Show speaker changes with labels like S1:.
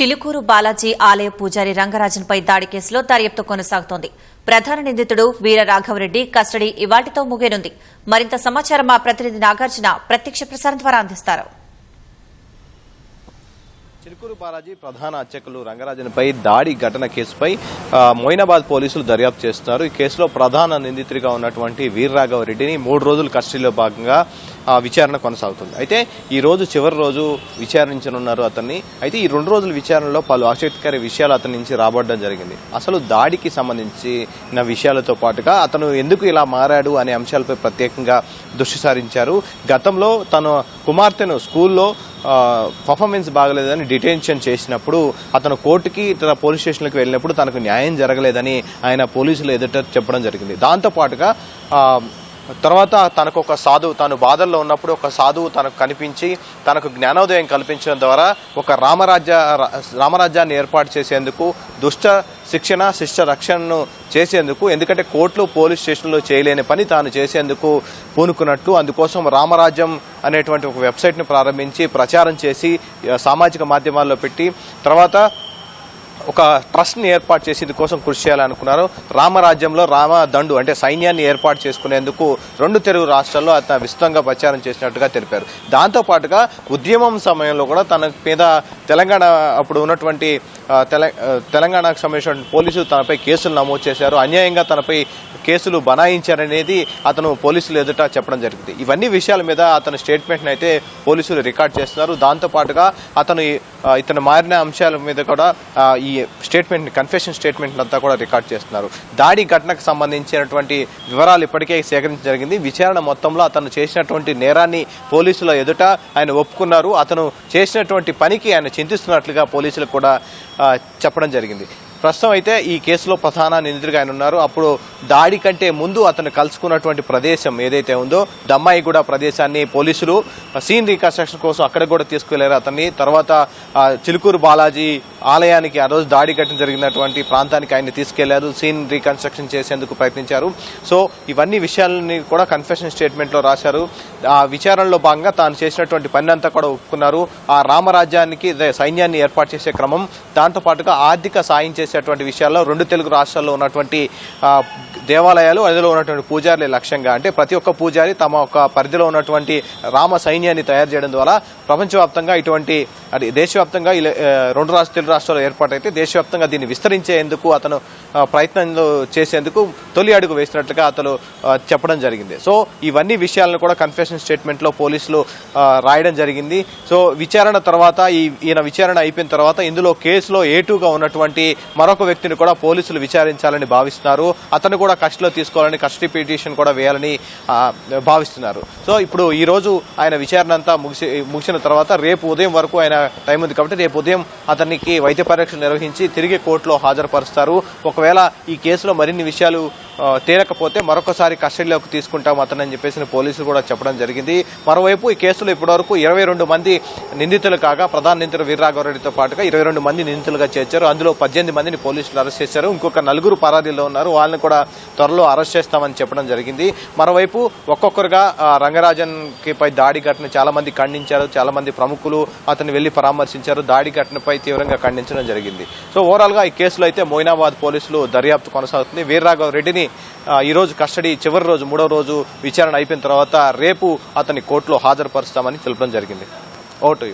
S1: చిలుకూరు బాలాజీ ఆలయ పూజారి రంగరాజన్పై దాడి కేసులో దర్యాప్తు కొనసాగుతోంది. ప్రధాన నిందితుడు వీర రాఘవరెడ్డి కస్టడీ ఇవాటితో ముగియనుంది. మరింత సమాచారం మా ప్రతినిధి నాగార్జున ప్రత్యక్ష ప్రసారం ద్వారా అందిస్తారు.
S2: చిరుకూరు బాలాజీ ప్రధాన అర్చకులు రంగరాజన్పై దాడి ఘటన కేసుపై మొయినాబాద్ పోలీసులు దర్యాప్తు చేస్తున్నారు ఈ కేసులో ప్రధాన నిందితుడిగా ఉన్నటువంటి వీర్రాఘవ రెడ్డిని మూడు రోజుల కస్టడీలో భాగంగా ఆ, విచారణ కొనసాగుతుంది. అయితే ఈ రోజు చివరి రోజు విచారించనున్నారు అతన్ని. అయితే ఈ రెండు రోజుల విచారణలో పలు ఆసక్తికర విషయాలు అతని నుంచి రాబడడం జరిగింది. అసలు దాడికి సంబంధించిన విషయాలతో పాటుగా అతను ఎందుకు ఇలా మారాడు అనే అంశాలపై ప్రత్యేకంగా దృష్టి సారించారు. గతంలో తన కుమార్తెను స్కూల్లో పర్ఫార్మెన్స్ బాగలేదని డిటెన్షన్ చేసినప్పుడు అతను కోర్టుకి తన పోలీస్ స్టేషన్లకు వెళ్ళినప్పుడు తనకు న్యాయం జరగలేదని ఆయన పోలీసులు ఎదుట చెప్పడం జరిగింది. దాంతోపాటుగా తర్వాత తనకు ఒక సాధువు తాను బాధల్లో ఉన్నప్పుడు ఒక సాధువు తనకు కనిపించి తనకు జ్ఞానోదయం కల్పించడం ద్వారా ఒక రామరాజ్య రామరాజ్యాన్ని ఏర్పాటు చేసేందుకు దుష్ట శిక్షణ శిష్ట రక్షణను చేసేందుకు ఎందుకంటే కోర్టులు పోలీస్ స్టేషన్లో చేయలేని పని తాను చేసేందుకు పూనుకున్నట్టు అందుకోసం రామరాజ్యం అనేటువంటి ఒక వెబ్సైట్ను ప్రారంభించి ప్రచారం చేసి సామాజిక మాధ్యమాల్లో పెట్టి తర్వాత ఒక ట్రస్ట్ని ఏర్పాటు చేసి ఇందుకోసం కృషి చేయాలనుకున్నారు. రామరాజ్యంలో రామ దండు అంటే సైన్యాన్ని ఏర్పాటు చేసుకునేందుకు రెండు తెలుగు రాష్ట్రాల్లో అతను విస్తృతంగా ప్రచారం చేసినట్టుగా తెలిపారు. దాంతోపాటుగా ఉద్యమం సమయంలో కూడా తన మీద తెలంగాణ అప్పుడు ఉన్నటువంటి తెల- తెలంగాణకు సంబంధించిన పోలీసులు తనపై కేసులు నమోదు చేశారు. అన్యాయంగా తనపై కేసులు బనాయించారనేది అతను పోలీసులు ఎదుట చెప్పడం జరిగింది. ఇవన్నీ విషయాల మీద అతని స్టేట్మెంట్ని అయితే పోలీసులు రికార్డ్ చేస్తున్నారు. దాంతోపాటుగా అతను ఇతను మారిన అంశాల మీద కూడా ఈ స్టేట్మెంట్ కన్ఫెషన్ స్టేట్మెంట్ అంతా కూడా రికార్డ్ చేస్తున్నారు. దాడి ఘటనకు సంబంధించినటువంటి వివరాలు ఇప్పటికే సేకరించడం జరిగింది. విచారణ మొత్తంలో అతను చేసినటువంటి నేరాన్ని పోలీసుల ఎదుట ఆయన ఒప్పుకున్నారు. అతను చేసినటువంటి పనికి ఆయన చింతిస్తున్నట్లుగా పోలీసులకు కూడా చెప్పడం జరిగింది. ప్రస్తుతం అయితే ఈ కేసులో ప్రధాన నిందితుడిగా ఆయన ఉన్నారు. అప్పుడు దాడి కంటే ముందు అతను కలుసుకున్నటువంటి ప్రదేశం ఏదైతే ఉందో దమ్మాయిగూడ ప్రదేశాన్ని పోలీసులు సీన్ రీకన్స్ట్రక్షన్ కోసం అక్కడ కూడా తీసుకువెళ్ళారు అతన్ని. తర్వాత చిలుకూరు బాలాజీ ఆలయానికి ఆ రోజు దాడి ఘటన జరిగినటువంటి ప్రాంతానికి ఆయన తీసుకెళ్ళారు. సీన్ రీకన్స్ట్రక్షన్ చేసేందుకు ప్రయత్నించారు. సో ఇవన్నీ విషయాలని కూడా కన్ఫెషన్ స్టేట్మెంట్లో రాశారు. ఆ విచారణలో భాగంగా తాను చేసినటువంటి పని అంతా కూడా ఒప్పుకున్నారు. ఆ రామరాజ్యానికి సైన్యాన్ని ఏర్పాటు చేసే క్రమం. దాంతో పాటుగా ఆర్థిక సాయం చేసేటువంటి విషయాల్లో రెండు తెలుగు రాష్ట్రాల్లో ఉన్నటువంటి దేవాలయాలు అందులో ఉన్నటువంటి పూజారులే లక్ష్యంగా అంటే ప్రతి ఒక్క పూజారి తమ ఒక పరిధిలో ఉన్నటువంటి రామ సైన్యాన్ని తయారు చేయడం ద్వారా ప్రపంచవ్యాప్తంగా ఇటువంటి అది దేశవ్యాప్తంగా ఇలా, రెండు రాష్ట్ర తెలుగు రాష్ట్రాలు ఏర్పాటైతే దేశవ్యాప్తంగా దీన్ని విస్తరించేందుకు అతను ప్రయత్నంలో చేసేందుకు తొలి అడుగు వేసినట్లుగా అతను చెప్పడం జరిగింది. సో ఇవన్నీ విషయాలను కూడా కన్ఫెషన్ స్టేట్మెంట్లో పోలీసులు రాయడం జరిగింది. సో విచారణ తర్వాత ఈ ఈయన విచారణ అయిపోయిన తర్వాత ఇందులో కేసులో ఏటుగా ఉన్నటువంటి మరొక వ్యక్తిని కూడా పోలీసులు విచారించాలని భావిస్తున్నారు. అతను కూడా కస్టడీలో తీసుకోవాలని కస్టడీ పిటిషన్ కూడా వేయాలని భావిస్తున్నారు. సో ఇప్పుడు ఈ రోజు ఆయన విచారణ అంతా ముగిసి ముగిసిన తర్వాత రేపు ఉదయం వరకు ఆయన టైం ఉంది కాబట్టి రేపు ఉదయం అతనికి వైద్య పరీక్ష నిర్వహించి తిరిగి కోర్టులో హాజరుపరుస్తారు. ఒకవేళ ఈ కేసులో మరిన్ని విషయాలు తేలకపోతే మరొకసారి కస్టడీలోకి తీసుకుంటాం అతనని చెప్పేసి పోలీసులు కూడా చెప్పడం జరిగింది. మరోవైపు ఈ కేసులో ఇప్పటివరకు ఇరవై రెండు మంది నిందితులు కాగా ప్రధాన నిందితులు వీర్రాఘవరెడ్డితో పాటుగా ఇరవై రెండు మంది నిందితులుగా చేర్చారు. అందులో పద్దెనిమిది మందిని పోలీసులు అరెస్ట్ చేశారు. ఇంకొక నలుగురు పరారీలో ఉన్నారు. వాళ్ళని కూడా త్వరలో అరెస్ట్ చేస్తామని చెప్పడం జరిగింది. మరోవైపు ఒక్కొక్కరుగా ఆ, రంగరాజన్ పై దాడి ఘటన చాలా మంది ఖండించారు. చాలా మంది ప్రముఖులు అతన్ని వెళ్ళి పరామర్శించారు. దాడి ఘటనపై తీవ్రంగా ఖండించడం జరిగింది. సో ఓవరాల్గా ఈ కేసులో అయితే మోయినాబాద్ పోలీసులు దర్యాప్తు కొనసాగుతుంది. వీర్రాఘవ్ రెడ్డిని ఈరోజు ఈ రోజు కస్టడీ చివరి రోజు మూడో రోజు విచారణ అయిపోయిన తర్వాత రేపు అతన్ని కోర్టులో హాజరుపరుస్తామని తెలపడం జరిగింది. ఓటు